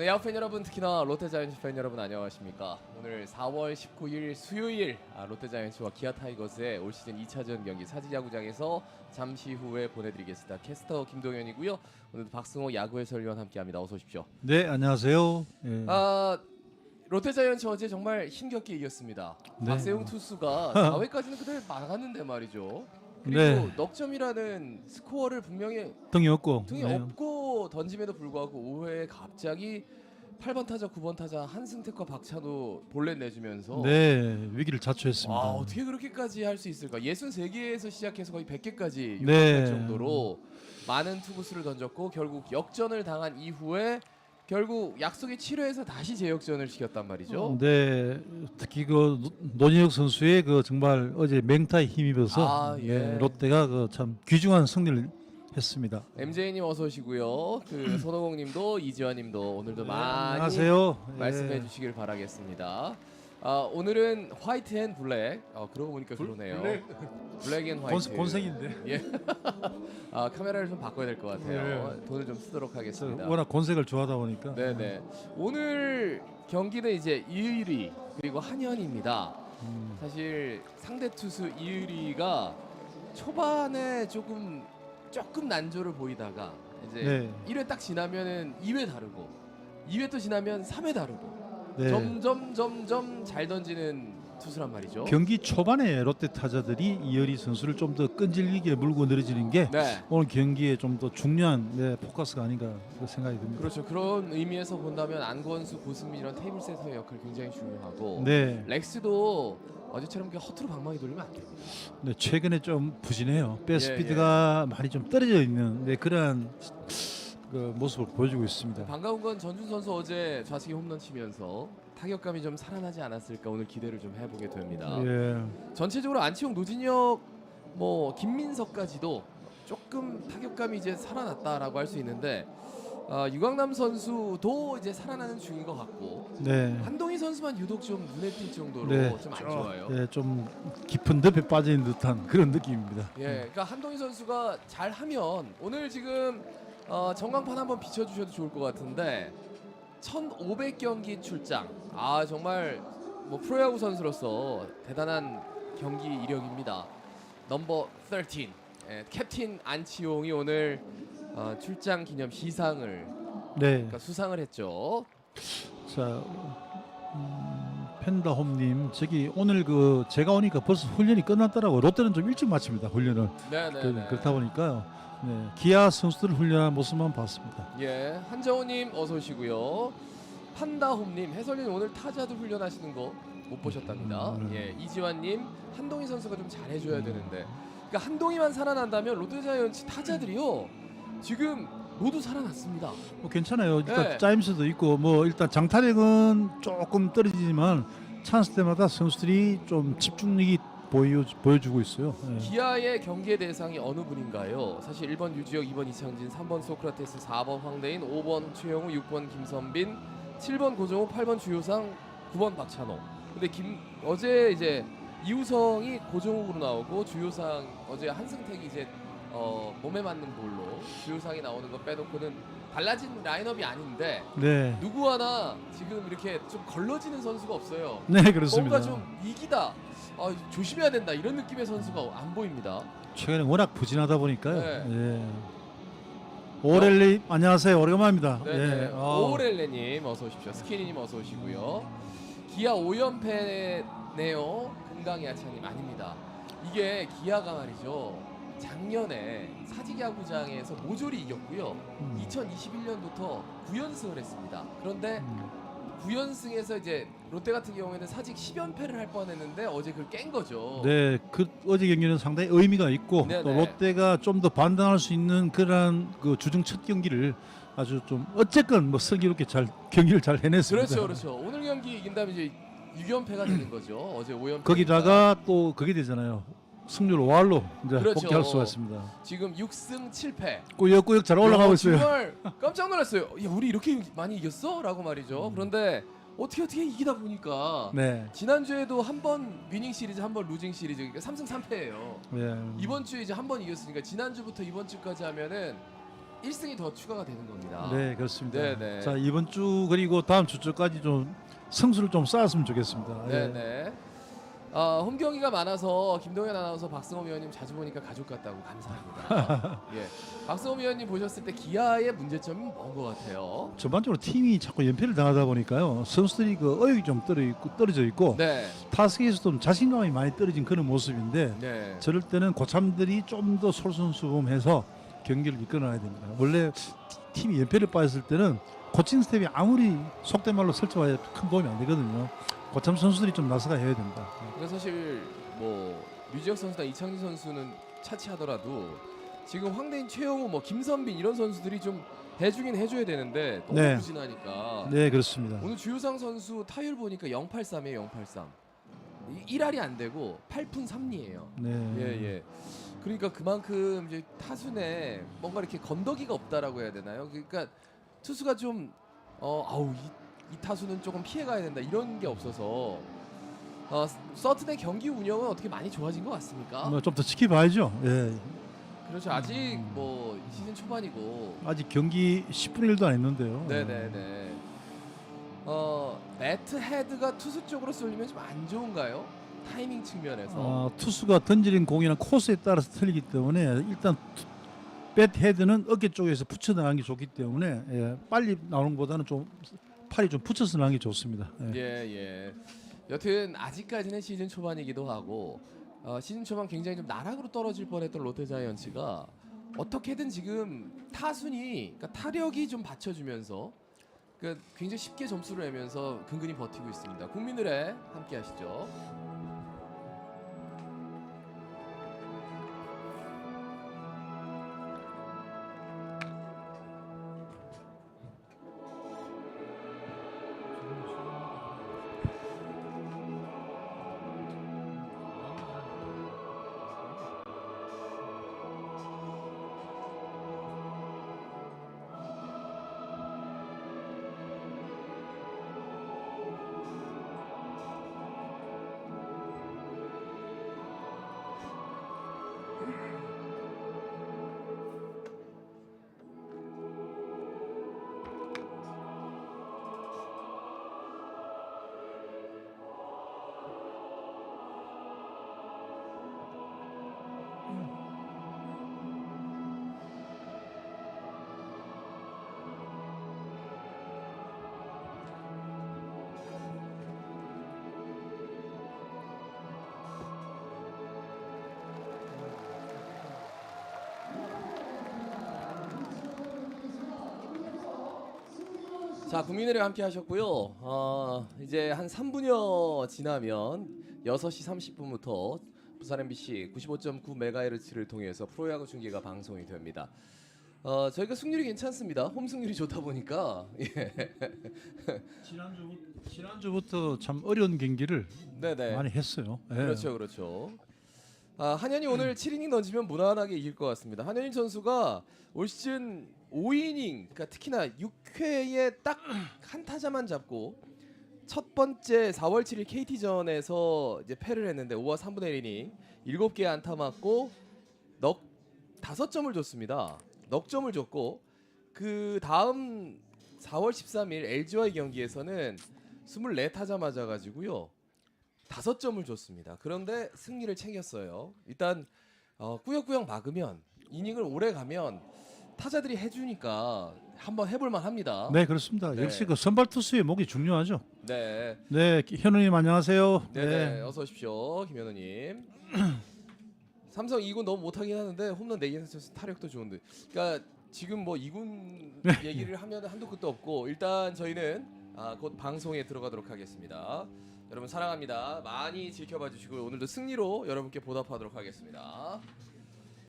네, 야구 팬 여러분, 특히나 롯데 자이언츠 팬 여러분 안녕하십니까? 오늘 4월 19일 수요일 아, 롯데 자이언츠와 기아 타이거즈의 올 시즌 2차전 경기 사직야구장에서 잠시 후에 보내드리겠습니다. 캐스터 김동현이고요. 오늘도 박승호 야구 해설위원 함께합니다. 어서 오십시오. 네, 안녕하세요. 예. 아 롯데 자이언츠 어제 정말 힘겹게 이겼습니다. 네. 박세웅 투수가 4회까지는 그대로 막았는데 말이죠. 그리고 네. 넉점이라는 스코어를 분명히 등이 없고. 등이 네. 없고 던짐에도 불구하고 5회에 갑자기 8번 타자, 9번 타자 한승택과 박찬호 볼넷 내주면서 네, 위기를 자초했습니다. 아 어떻게 그렇게까지 할 수 있을까? 63개에서 시작해서 거의 100개까지 네. 정도로 많은 투구수를 던졌고 결국 역전을 당한 이후에 결국 약속의 7회에서 다시 재역전을 시켰단 말이죠. 네, 특히 그 노- 노진혁 선수의 그 정말 어제 맹타에 힘입어서 아, 예. 네, 롯데가 그 참 귀중한 승리를 했습니다. MJ님 어서 오시고요. 그 손호공님도 이지환님도 오늘도 많이 네, 안녕하세요. 말씀해 예. 주시길 바라겠습니다. 아, 오늘은 화이트 앤 블랙. 어, 그러고 보니까 그러네요. 블랙, 앤 화이트. 곤, 곤색인데. 예. 아 카메라를 좀 바꿔야 될 것 같아요. 돈을 좀 쓰도록 저 하겠습니다. 워낙 곤색을 좋아하다 보니까. 네네. 오늘 경기는 이제 이의리 그리고 한현입니다. 음, 사실 상대 투수 이의리가 초반에 조금 조금 난조를 보이다가 이제 네. 1회 딱 지나면은 2회 다르고 2회 또 지나면 3회 다르고 네. 점점 점점 잘 던지는 투수란 말이죠. 경기 초반에 롯데 타자들이 이열이 선수를 좀 더 끈질기게 물고 늘어지는 게 네. 오늘 경기에 좀 더 중요한 네, 포커스가 아닌가 그 생각이 듭니다. 그렇죠. 그런 의미에서 본다면 안건수, 고승민 이런 테이블 세터의 역할이 굉장히 중요하고 네. 렉스도 어제처럼 그렇게 허투루 방망이 돌리면 안 됩니다. 네, 최근에 좀 부진해요. 배 예, 스피드가 많이 좀 떨어져 있는 네, 그러한 그 모습을 보여주고 있습니다. 반가운 건 전준 선수 어제 좌측에 홈런 치면서 타격감이 좀 살아나지 않았을까 오늘 기대를 좀 해보게 됩니다. 예. 전체적으로 안치홍, 노진혁, 뭐 김민석까지도 조금 타격감이 이제 살아났다라고 할 수 있는데 아, 유강남 선수도 이제 살아나는 중인 것 같고 네. 한동희 선수만 유독 좀 눈에 띌 정도로 네. 좀 안 좋아요. 예, 좀 깊은 늪에 있는 듯한 그런 느낌입니다. 예, 그러니까 한동희 선수가 잘하면 오늘 지금 어, 전광판 한번 비춰주셔도 좋을 것 같은데 1,500 경기 출장. 아 정말 뭐 프로야구 선수로서 대단한 경기 이력입니다. 넘버 13, 예, 캡틴 안치홍이 오늘 어, 출장 기념 시상을 네. 그러니까 수상을 했죠. 자, 음, 펜다홈님 저기 오늘 그 제가 오니까 벌써 훈련이 끝났더라고. 롯데는 좀 일찍 마칩니다 훈련을. 그, 네네네. 그렇다 보니까 네, 기아 선수들 훈련한 모습만 봤습니다. 예, 한정우님 어서 오시고요. 판다홈님 해설님 오늘 타자도 훈련하시는 거 못 보셨답니다. 음. 예, 이지환님 한동희 선수가 좀 잘해줘야 되는데, 그러니까 한동희만 살아난다면 롯데자이언츠 타자들이요 지금 모두 살아났습니다. 뭐 괜찮아요. 일단 네. 짜임스도 있고 뭐 일단 장타력은 조금 떨어지지만 찬스 때마다 선수들이 좀 집중력이 보여 보여주고 있어요. 예. 기아의 경기의 대상이 어느 분인가요? 사실 1번 유지혁, 2번 이창진, 3번 소크라테스, 4번 황대인, 5번 최영우, 6번 김선빈, 7번 고정호, 8번 주효상, 9번 박찬호. 근데 김 어제 이제 이우성이 고정욱으로 나오고 주효상 어제 한승택이 이제 어, 몸에 맞는 볼로 주효상이 나오는 거 빼놓고는 달라진 라인업이 아닌데 네, 누구 하나 지금 이렇게 좀 걸러지는 선수가 없어요. 네 그렇습니다. 뭔가 좀 이기다, 아, 조심해야 된다 이런 느낌의 선수가 안 보입니다. 최근에 워낙 부진하다 보니까요. 네. 예. 오렐리 안녕하세요. 오래간만입니다. 네네. 예. 아우. 오렐레님 어서 오십시오. 스키니님 어서 오시고요. 기아 5연패네요. 금강 야차님 아닙니다. 이게 기아가 말이죠. 작년에 사직야구장에서 모조리 이겼고요. 음. 2021년부터 9연승을 했습니다. 그런데 음. 9연승에서 이제 롯데 같은 경우에는 사직 10연패를 할 뻔했는데 어제 그걸 깬 거죠. 네, 그 어제 경기는 상당히 의미가 있고 네네. 또 롯데가 좀 더 반등할 수 있는 그런 그 주중 첫 경기를 아주 좀 어쨌건 뭐 슬기롭게 잘 경기를 잘 해냈습니다. 그렇죠, 그렇죠. 오늘 경기 이긴다면 이제 6연패가 되는 거죠. 어제 5연패. 거기다가 또 그게 되잖아요. 승률 5할로 이제 그렇죠. 복귀할 수가 있습니다. 지금 6승 7패. 꾸역꾸역 잘 올라가고 야, 있어요. 정말 깜짝 놀랐어요. 야, 우리 이렇게 많이 이겼어? 라고 말이죠. 그런데 어떻게 어떻게 이기다 보니까 네. 지난주에도 한 번 위닝 시리즈, 한 번 루징 시리즈. 그러니까 3승 3패예요. 네. 이번 주에 이제 한 번 이겼으니까 지난주부터 이번 주까지 하면은 1승이 더 추가가 되는 겁니다. 네, 그렇습니다. 네, 네. 자 이번 주 그리고 다음 주까지 좀 성수를 좀 쌓았으면 좋겠습니다. 예. 네 네. 아, 홈 경기가 많아서 김동현 아나운서 박승호 위원님 자주 보니까 가족 같다고 감사합니다. 예. 박승호 위원님 보셨을 때 기아의 문제점이 뭔 것 같아요? 전반적으로 팀이 자꾸 연패를 당하다 보니까요 선수들이 그 어육이 좀 떨어 있고 떨어져 있고 네. 타석에서도 좀 자신감이 많이 떨어진 그런 모습인데 네. 저럴 때는 고참들이 좀 더 솔선수범해서 경기를 이끌어놔야 됩니다. 원래 티- 팀이 연패를 빠졌을 때는 코칭 스텝이 아무리 속된 말로 설정해야 큰 도움이 안 되거든요. 고참 선수들이 좀 나서가 해야 됩니다. 그래서 사실 뭐 류지혁 선수나 이창진 선수는 차치하더라도 지금 황대인, 최영우, 뭐 김선빈 이런 선수들이 좀 해주긴 해줘야 되는데 너무 네. 부진하니까 네 그렇습니다. 오늘 주효상 선수 타율 보니까 083이에요 083 1할이 안 되고 8푼 3리예요 네. 예, 예. 그러니까 그만큼 이제 타순에 뭔가 이렇게 건더기가 없다라고 해야 되나요? 그러니까 투수가 좀 어, 아우 이, 이 타수는 조금 피해 가야 된다 이런 게 없어서 어, 서튼의 경기 운영은 어떻게 많이 좋아진 것 같습니까? 뭐 좀 더 지켜봐야죠. 예. 그렇죠. 아직 뭐 시즌 초반이고 아직 경기 10분의 1도 안 했는데요. 네네네. 어 매트 헤드가 투수 쪽으로 쏠리면 좀 안 좋은가요? 타이밍 측면에서. 어, 투수가 던지는 공이나 코스에 따라서 틀리기 때문에 일단 투- 뱃 헤드는 어깨 쪽에서 붙여 나가는 게 좋기 때문에 예, 빨리 나오는 것보다는 좀 팔이 좀 붙여서 나가는 게 좋습니다. 예. 예 예. 여튼 아직까지는 시즌 초반이기도 하고 어, 시즌 초반 굉장히 좀 나락으로 떨어질 뻔했던 롯데자이언츠가 어떻게든 지금 타순이 그러니까 타력이 좀 받쳐주면서 그 굉장히 쉽게 점수를 내면서 근근히 버티고 있습니다. 국민들의 함께 하시죠. 자, 국민의힘 함께 하셨고요. 어, 이제 한 3분여 지나면 6시 30분부터 부산 MBC 95.9MHz를 통해서 프로야구 중계가 방송이 됩니다. 어, 저희가 승률이 괜찮습니다. 홈 승률이 좋다 보니까 예. 지난주 지난주부터 참 어려운 경기를 네네. 많이 했어요. 예. 그렇죠, 그렇죠. 아, 한현이 오늘 7이닝 던지면 무난하게 이길 것 같습니다. 한현희 선수가 올 시즌 5이닝, 그러니까 특히나 6회에 딱 한 타자만 잡고 첫 번째 4월 7일 KT전에서 이제 패를 했는데 5와 3분의 1이닝 7개 안타 맞고 넉 5점을 줬습니다. 넉 점을 줬고 그 다음 4월 13일 LG와의 경기에서는 24타자 맞아 가지고요. 다섯 점을 줬습니다. 그런데 승리를 챙겼어요. 일단 어, 꾸역꾸역 막으면 이닝을 오래 가면 타자들이 해주니까 한번 해볼만 합니다. 네 그렇습니다. 네. 역시 그 선발 투수의 목이 중요하죠. 네, 네 현우님 안녕하세요. 네, 네. 어서 오십시오, 김현우님. 삼성 2군 너무 못하긴 하는데 홈런 4개 선수 타력도 좋은데, 그러니까 지금 뭐 2군 네. 얘기를 하면 한도 끝도 없고 일단 저희는 아, 곧 방송에 들어가도록 하겠습니다. 여러분 사랑합니다. 많이 지켜봐 주시고 오늘도 승리로 여러분께 보답하도록 하겠습니다.